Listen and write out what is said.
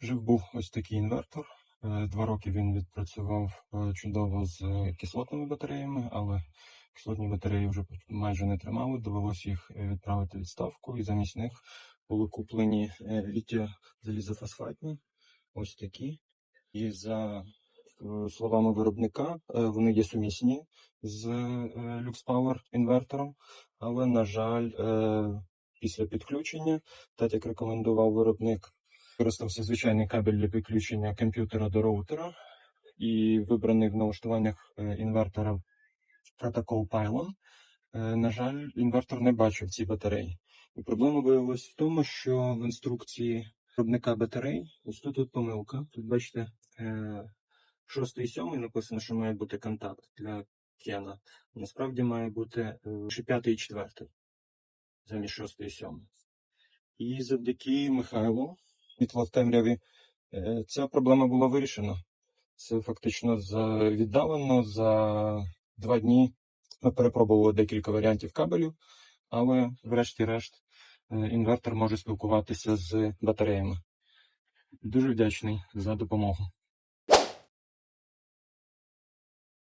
Жив був ось такий інвертор. Е, Два роки він відпрацював е, чудово з е, кислотними батареями, але кислотні батареї вже майже не тримали. Довелося їх відправити відставку, і замість них були куплені літіо залізофосфатні, ось такі. І за словами виробника, вони є сумісні з е, Lux Power інвертором, але, на жаль, після підключення, так як рекомендував виробник, використався звичайний кабель для підключення комп'ютера до роутера і вибраний в налаштуваннях е, інвертора протокол Pylon. Е, На жаль, інвертор не бачив ці батареї. І проблема виявилась в тому, що в інструкції виробника батарей, ось тут от помилка. Тут бачите, е, шостий і сьомий написано, що має бути контакт для Кена. Насправді має бути е, ще п'ятий і четвертий, замість шостий і сьомий. І завдяки Михайлу, світло в темряві, е, ця проблема була вирішена. Це фактично віддалено за два дні. Ми перепробували декілька варіантів кабелів, але врешті-решт е, інвертор може спілкуватися з батареями. Дуже вдячний за допомогу.